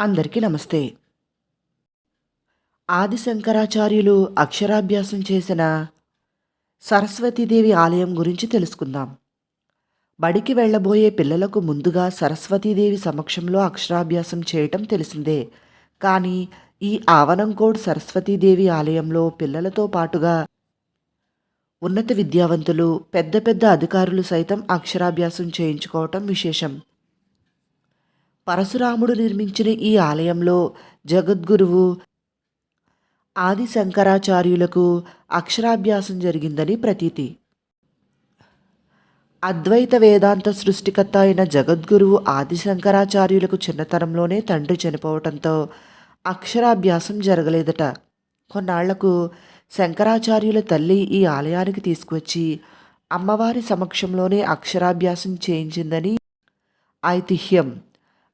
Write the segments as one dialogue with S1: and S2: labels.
S1: అందరికీ నమస్తే. ఆది శంకరాచార్యులు అక్షరాభ్యాసం చేసిన సరస్వతీదేవి ఆలయం గురించి తెలుసుకుందాం. బడికి వెళ్ళబోయే పిల్లలకు ముందుగా సరస్వతీదేవి సమక్షంలో అక్షరాభ్యాసం చేయటం తెలిసిందే. కానీ ఈ ఆవనంకోడ్ సరస్వతీదేవి ఆలయంలో పిల్లలతో పాటుగా ఉన్నత విద్యావంతులు పెద్ద పెద్ద అధికారులు సైతం అక్షరాభ్యాసం చేయించుకోవటం విశేషం. పరశురాముడు నిర్మించిన ఈ ఆలయంలో జగద్గురువు ఆది శంకరాచార్యులకు అక్షరాభ్యాసం జరిగిందని ప్రతీతి. అద్వైత వేదాంత సృష్టికర్త అయిన జగద్గురువు ఆది శంకరాచార్యులకు చిన్నతనంలోనే తండ్రి చనిపోవటంతో అక్షరాభ్యాసం జరగలేదట. కొన్నాళ్ళకు శంకరాచార్యుల తల్లి ఈ ఆలయానికి తీసుకువచ్చి అమ్మవారి సమక్షంలోనే అక్షరాభ్యాసం చేయించిందని ఐతిహ్యం.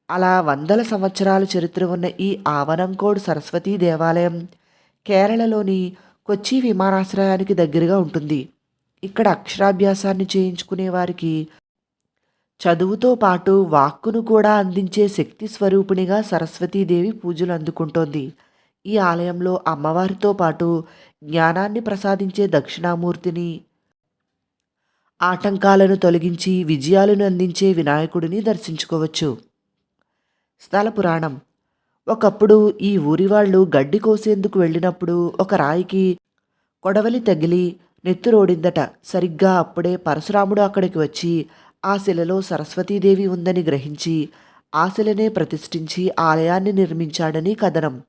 S1: అలా వందల సంవత్సరాల చరిత్ర ఉన్న ఈ ఆవనంకోడ్ సరస్వతీ దేవాలయం కేరళలోని కొచ్చి విమానాశ్రయానికి దగ్గరగా ఉంటుంది. ఇక్కడ అక్షరాభ్యాసాన్ని చేయించుకునే వారికి చదువుతో పాటు వాక్కును కూడా అందించే శక్తి స్వరూపిణిగా సరస్వతీదేవి పూజలు అందుకుంటోంది. ఈ ఆలయంలో అమ్మవారితో పాటు జ్ఞానాన్ని ప్రసాదించే దక్షిణామూర్తిని ఆటంకాలను తొలగించి విజయాలను అందించే వినాయకుడిని దర్శించుకోవచ్చు. స్థల పురాణం. ఒకప్పుడు ఈ ఊరివాళ్ళు గడ్డి కోసేందుకు వెళ్ళినప్పుడు ఒక రాయికి కొడవలి తగిలి నెత్తురోడిందట. సరిగ్గా అప్పుడే పరశురాముడు అక్కడికి వచ్చి ఆ శిలలో సరస్వతీదేవి ఉందని గ్రహించి ఆ శిలనే ప్రతిష్ఠించి ఆలయాన్ని నిర్మించాడని కథనం.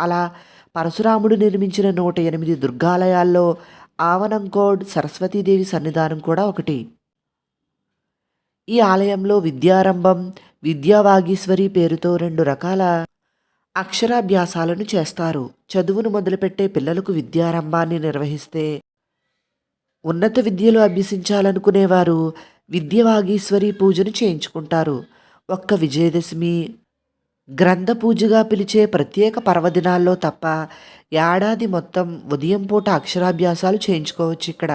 S1: అలా పరశురాముడు నిర్మించిన నూట ఎనిమిది దుర్గాలయాల్లో ఆవనంకోడ్ సరస్వతీదేవి సన్నిధానం కూడా ఒకటి. ఈ ఆలయంలో విద్యారంభం విద్యావాగీశ్వరి పేరుతో రెండు రకాల అక్షరాభ్యాసాలను చేస్తారు. చదువును మొదలుపెట్టే పిల్లలకు విద్యారంభాన్ని నిర్వహిస్తే ఉన్నత విద్యలు అభ్యసించాలనుకునేవారు విద్యవాగీశ్వరి పూజను చేయించుకుంటారు. ఒక్క విజయదశమి గ్రంథ పూజగా పిలిచే ప్రత్యేక పర్వదినాల్లో తప్ప ఏడాది మొత్తం ఉదయం పూట అక్షరాభ్యాసాలు చేయించుకోవచ్చు ఇక్కడ.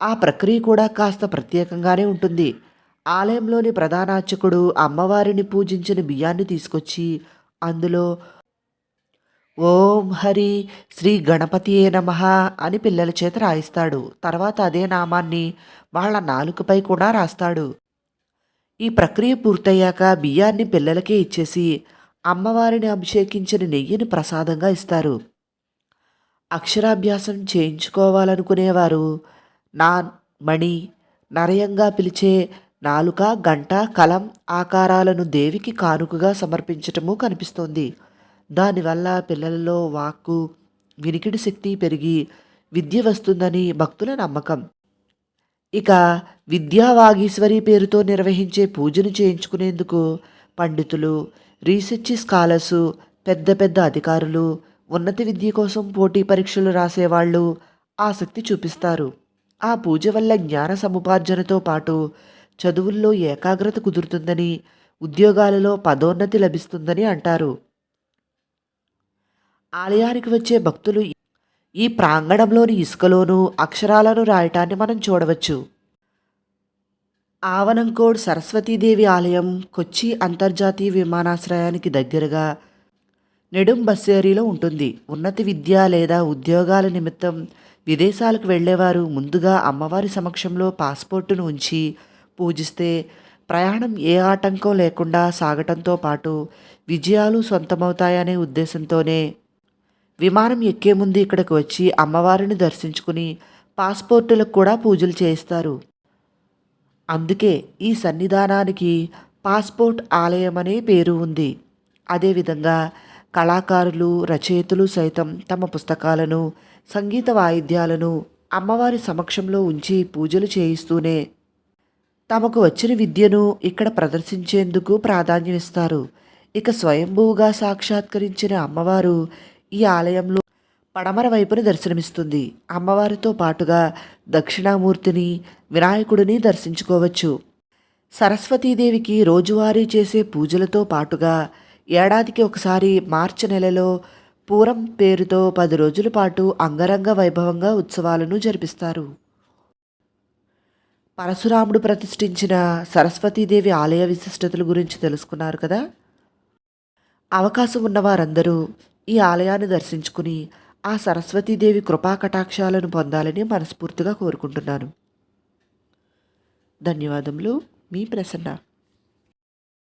S1: ఆ ప్రక్రియ కూడా కాస్త ప్రత్యేకంగానే ఉంటుంది. ఆలయంలోని ప్రధానార్చకుడు అమ్మవారిని పూజించిన బియ్యాన్ని తీసుకొచ్చి అందులో ఓం హరి శ్రీ గణపతియే నమ అని పిల్లల చేత రాయిస్తాడు. తర్వాత అదే నామాన్ని వాళ్ళ నాలుకపై కూడా రాస్తాడు. ఈ ప్రక్రియ పూర్తయ్యాక బియ్యాన్ని పిల్లలకే ఇచ్చేసి అమ్మవారిని అభిషేకించిన నెయ్యిని ప్రసాదంగా ఇస్తారు. అక్షరాభ్యాసం చేయించుకోవాలనుకునేవారు నా మణి నరయంగా పిలిచే నాలుక గంట కలం ఆకారాలను దేవికి కానుకగా సమర్పించటము కనిపిస్తోంది. దానివల్ల పిల్లలలో వాక్కు వినికిడి శక్తి పెరిగి విద్య వస్తుందని భక్తుల నమ్మకం. ఇక విద్యావాగీశ్వరి పేరుతో నిర్వహించే పూజను చేయించుకునేందుకు పండితులు రీసెర్చ్ స్కాలర్సు పెద్ద పెద్ద అధికారులు ఉన్నత విద్య కోసం పోటీ పరీక్షలు రాసేవాళ్ళు ఆసక్తి చూపిస్తారు. ఆ పూజ వల్ల జ్ఞాన సముపార్జనతో పాటు చదువుల్లో ఏకాగ్రత కుదురుతుందని ఉద్యోగాలలో పదోన్నతి లభిస్తుందని అంటారు. ఆలయానికి వచ్చే భక్తులు ఈ ప్రాంగణంలోని ఇసుకలోనూ అక్షరాలను రాయటాన్ని మనం చూడవచ్చు. ఆవనంకోడ్ సరస్వతీదేవి ఆలయం కొచ్చి అంతర్జాతీయ విమానాశ్రయానికి దగ్గరగా నెడుం బస్సేరీలో ఉంటుంది. ఉన్నత విద్య లేదా ఉద్యోగాల నిమిత్తం విదేశాలకు వెళ్ళేవారు ముందుగా అమ్మవారి సమక్షంలో పాస్పోర్టును ఉంచి పూజిస్తే ప్రయాణం ఏ ఆటంకం లేకుండా సాగటంతో పాటు విజయాలు సొంతమవుతాయనే ఉద్దేశంతోనే విమానం ఎక్కే ముందు ఇక్కడికి వచ్చి అమ్మవారిని దర్శించుకుని పాస్పోర్టులకు కూడా పూజలు చేయిస్తారు. అందుకే ఈ సన్నిధానానికి పాస్పోర్ట్ ఆలయం అనే పేరు ఉంది. అదేవిధంగా కళాకారులు రచయితలు సైతం తమ పుస్తకాలను సంగీత వాయిద్యాలను అమ్మవారి సమక్షంలో ఉంచి పూజలు చేయిస్తూనే తమకు వచ్చిన విద్యను ఇక్కడ ప్రదర్శించేందుకు ప్రాధాన్యమిస్తారు. ఇక స్వయంభూగా సాక్షాత్కరించిన అమ్మవారు ఈ ఆలయంలో పడమర వైపున దర్శనమిస్తుంది. అమ్మవారితో పాటుగా దక్షిణామూర్తిని వినాయకుడిని దర్శించుకోవచ్చు. సరస్వతీదేవికి రోజువారీ చేసే పూజలతో పాటుగా ఏడాదికి ఒకసారి మార్చి నెలలో పూరం పేరుతో పది రోజుల పాటు అంగరంగ వైభవంగా ఉత్సవాలను జరిపిస్తారు. పరశురాముడు ప్రతిష్ఠించిన సరస్వతీదేవి ఆలయ విశిష్టతల గురించి తెలుసుకున్నారు కదా? అవకాశం ఉన్న వారందరూ ఈ ఆలయాన్ని దర్శించుకుని ఆ సరస్వతీదేవి కృపా కటాక్షాలను పొందాలని మనస్ఫూర్తిగా కోరుకుంటున్నాను. ధన్యవాదములు. మీ ప్రసన్న.